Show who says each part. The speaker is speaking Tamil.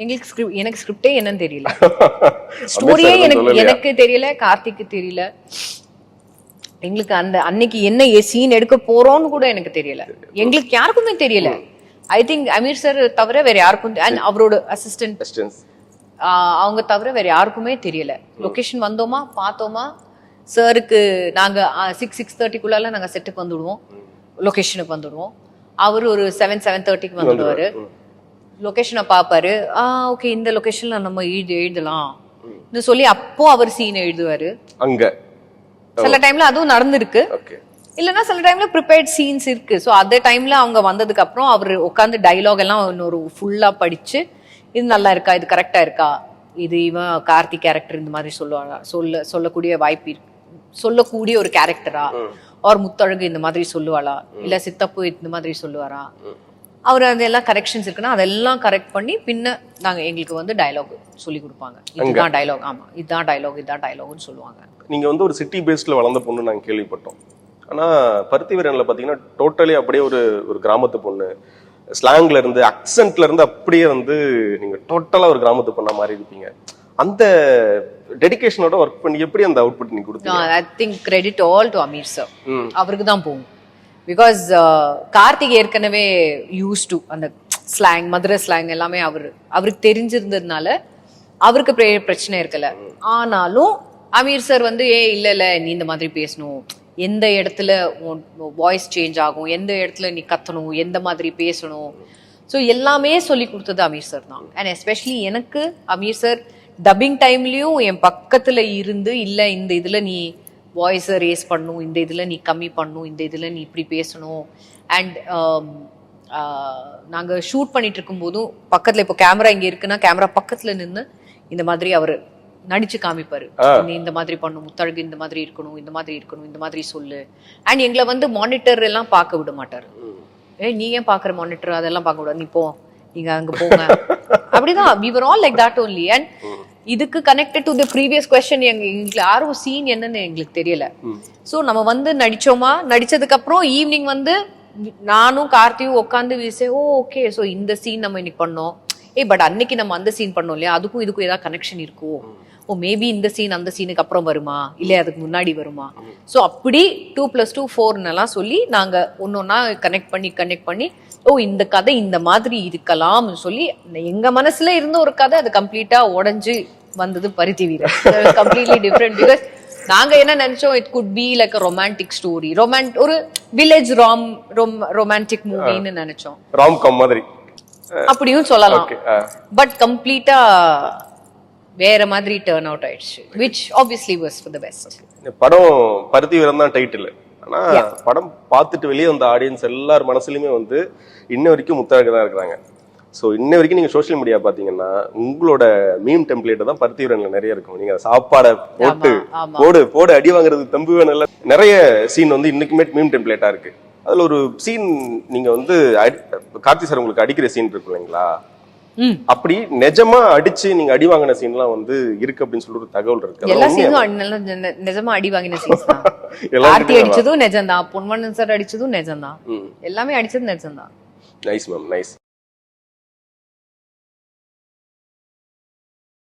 Speaker 1: எங்களுக்கு ஸ்கிரிப்ட் எனக்கு ஸ்கிரிப்டே என்னன்னு தெரியல. ஸ்டோரியே எனக்கு எனக்கு தெரியல கார்த்திக்கு தெரியல. எங்களுக்கு அந்த அன்னைக்கு என்ன சீன் எடுக்க போறோம்னு கூட எனக்கு தெரியல. எங்களுக்கு யாருக்குமே தெரியல. ஐ திங்க் அமீர் சார் தவிர வேற யாருக்கும் அண்ட் அவரோட அசிஸ்டன்ட். அவங்க தவிர வேற யாருக்குமே தெரியல. லொகேஷன் வந்தோமா பார்த்தோமா? சாருக்கு நாங்க சிக்ஸ் சிக்ஸ் தேர்ட்டிக்குள்ளால நாங்க செட்டுக்கு வந்துடுவோம். லொகேஷனுக்கு வந்துடுவோம். அவர் ஒரு செவன் செவன் தேர்ட்டிக்கு வந்துடுவாரு. லொகேஷனை பார்ப்பாரு ஆ ஓகே இந்த லொகேஷன்ல நம்ம எழுதி எழுதலாம். சொல்லி அப்போ அவர் சீன் எழுதுவாரு.
Speaker 2: அங்க.
Speaker 1: சில டைம்ல அதுவும் நடந்திருக்கு.
Speaker 2: ஓகே
Speaker 1: இல்லைன்னா சில டைம்ல ப்ரிப்பேர்ட் சீன்ஸ் இருக்கு. ஸோ அந்த டைம்ல அவங்க வந்ததுக்கு அப்புறம் அவர் உட்காந்து டைலாக் எல்லாம் இன்னொரு ஃபுல்லா படிச்சு இது நல்லா இருக்கா? இது கரெக்டா இருக்கா? இது இவன் கார்த்திக் கேரக்டர் இந்த மாதிரி சொல்லுவாங்க. சொல்ல சொல்லக்கூடிய வாய்ப்பு இருக்கு. சொல்லக்கூடிய ஒரு கேரக்டரா அவர் முத்தழகு இந்த மாதிரி சொல்லுவாளா? இல்ல சித்தப்பு இந்த மாதிரி சொல்லுவாரா? அவர் அதெல்லாம் கரெக்ஷன்ஸ் இருக்குன்னா அதெல்லாம் கரெக்ட் பண்ணி பின்ன நாங்க எங்களுக்கு வந்து டயலாக் சொல்லி கொடுப்பாங்க. இதுதான் டயலாக் ஆமா இதுதான் டயலாக் இதுதான் டயலாக்னு சொல்லுவாங்க.
Speaker 2: நீங்க வந்து ஒரு சிட்டி பேஸ்ட்ல வளர்ந்த பொண்ணு நாங்க கேள்விப்பட்டோம். ஆனா பருத்தி வீரன்ல பாத்தீங்கன்னா டோட்டலி அப்படியே ஒரு ஒரு கிராமத்து பொண்ணு. ஸ்லாங்ல இருந்து அக்சென்ட்ல இருந்து அப்படியே வந்து நீங்க டோட்டலா ஒரு கிராமத்து பொண்ணா மாறி இருப்பீங்க. அந்த டெடிகேஷனோட ஒர்க் பண்ணி எப்படி அந்த அவுட்புட் நீங்க கொடுத்தீங்க
Speaker 1: I think credit all to Ameer sir. அவருக்கு தான் போகும். பிகாஸ் uh, கார்த்திக் ஏற்கனவே யூஸ் டு அந்த ஸ்லாங் மதுரை ஸ்லாங் எல்லாமே அவர் அவருக்கு தெரிஞ்சிருந்ததுனால அவருக்கு பிரச்சனை இருக்கல. ஆனாலும் அமீர் சார் வந்து ஏ இல்லை இல்லை நீ இந்த மாதிரி பேசணும். எந்த இடத்துல வாய்ஸ் சேஞ்ச் ஆகும்? எந்த இடத்துல நீ கத்தணும்? எந்த மாதிரி பேசணும்? ஸோ எல்லாமே சொல்லி கொடுத்தது அமீர் சார் தான். அண்ட் எஸ்பெஷலி எனக்கு அமீர் சார் டப்பிங் டைம்லேயும் என் பக்கத்தில் இருந்து இல்லை இந்த இதில் நீ வாய்ஸை ரேஸ் பண்ணணும் இந்த இதுல நீ கம்மி பண்ணணும் இந்த இதுல நீ இப்படி பேசணும். அண்ட் நாங்க ஷூட் பண்ணிட்டு இருக்கும்போதும் பக்கத்துல இப்போ கேமரா இங்க இருக்குன்னா கேமரா பக்கத்துல நின்னு இந்த மாதிரி அவர் நடிச்சு காமிப்பாரு. நீ இந்த மாதிரி பண்ணும் முத்தழகு இந்த மாதிரி இருக்கணும் இந்த மாதிரி இருக்கணும் இந்த மாதிரி சொல்லு. அண்ட் எங்களை வந்து மானிட்டர் எல்லாம் பார்க்க விட மாட்டாரு. ஏய் நீ ஏன் பாக்குற மானிட்டர் அதெல்லாம் பார்க்க கூடாது. நீ போ நீங்க அங்க போங்க. அப்படிதான் were all like that only. And இதுக்கு connected to the previous question எங்க எங்களுக்கு யாரும் சீன் என்னன்னு எங்களுக்கு தெரியல. சோ நம்ம வந்து நடிச்சோமா? நடிச்சதுக்கு அப்புறம் ஈவினிங் வந்து நானும் கார்த்தியும் உட்காந்து வீசே ஓ ஓகே சோ இந்த சீன் நம்ம இன்னைக்கு பண்ணோம். ஏய் பட் அன்னைக்கு நம்ம அந்த சீன் பண்ணோம் இல்லையா? அதுக்கும் இதுக்கும் ஏதாவது கனெக்ஷன் இருக்கோ? ஓ மேபி இந்த சீன் அந்த சீனுக்கு அப்புறம் வருமா? இல்ல அதுக்கு முன்னாடி வருமா? சோ அப்படி டூ பிளஸ் டூ ஃபோர்னெல்லாம் சொல்லி நாங்க ஒன்னொன்னா கனெக்ட் பண்ணி கனெக்ட் பண்ணி ஓ இந்த கதை இந்த மாதிரி இருக்கலாம்னு சொல்லி எங்க மனசுல இருந்த ஒரு கதை அது கம்ப்ளீட்டா உடைஞ்சு வந்தது பருத்தி வீரர். கம்ப்ளீட்லி டிஃப்ரெண்ட் பிகாஸ் நாங்க என்ன நினைச்சோம் it could be like romantic story ரொமான்ட் ஒரு வில்லேஜ் ராம் ரொமான்டிக் மூவின்னு நினைச்சோம்.
Speaker 2: ராம்காம் மாதிரி.
Speaker 1: அப்படியும் சொல்லலாம். பட் கம்ப்ளீட்டா வேற மாதிரி டேர்ன் அவுட் ஆயிடுச்சு which obviously was for the best
Speaker 2: இந்த படம் பருத்தி வீரன் தான் டைட்டில் ஆனா படம் பார்த்துட்டு வெளியே வந்த ஆடியன்ஸ் எல்லார் மனசுலயுமே வந்து இன்ன வரைக்கும் முத்தழகு தான் இருக்கிறாங்க. ஸோ இன்ன வரைக்கும் நீங்க சோஷியல் மீடியா பாத்தீங்கன்னா உங்களோட மீம் டெம்ப்ளேட் தான் பருத்தி வீரன்ல நிறைய இருக்கும். நீங்க சாப்பாடை போட்டு. போடு போடு அடி வாங்குறது தம்பு வேணும்ல. நிறைய சீன் வந்து இன்னைக்குமே மீம் டெம்ப்ளேட்டா இருக்கு. அதுல ஒரு சீன் நீங்க வந்து கார்த்தி சார் உங்களுக்கு அடிக்கிற சீன் இருக்கு இல்லைங்களா? அப்படி நிஜமா அடிச்சு நீங்க அடி வாங்கின சீன்லாம் வந்து இருக்கு அப்படின்னு சொல்லி ஒரு தகவல் இருக்கு.
Speaker 1: எல்லா? சீனும் நிஜமா அடி வாங்கின
Speaker 2: எல்லாம்
Speaker 1: ஆர்த்தி அடிச்சதும் நிஜம்தான். பொன்வண்ணன் சார் அடிச்சதும் நிஜம்தான். எல்லாமே அடிச்சது நிஜம்தான்.
Speaker 2: Nice ma'am nice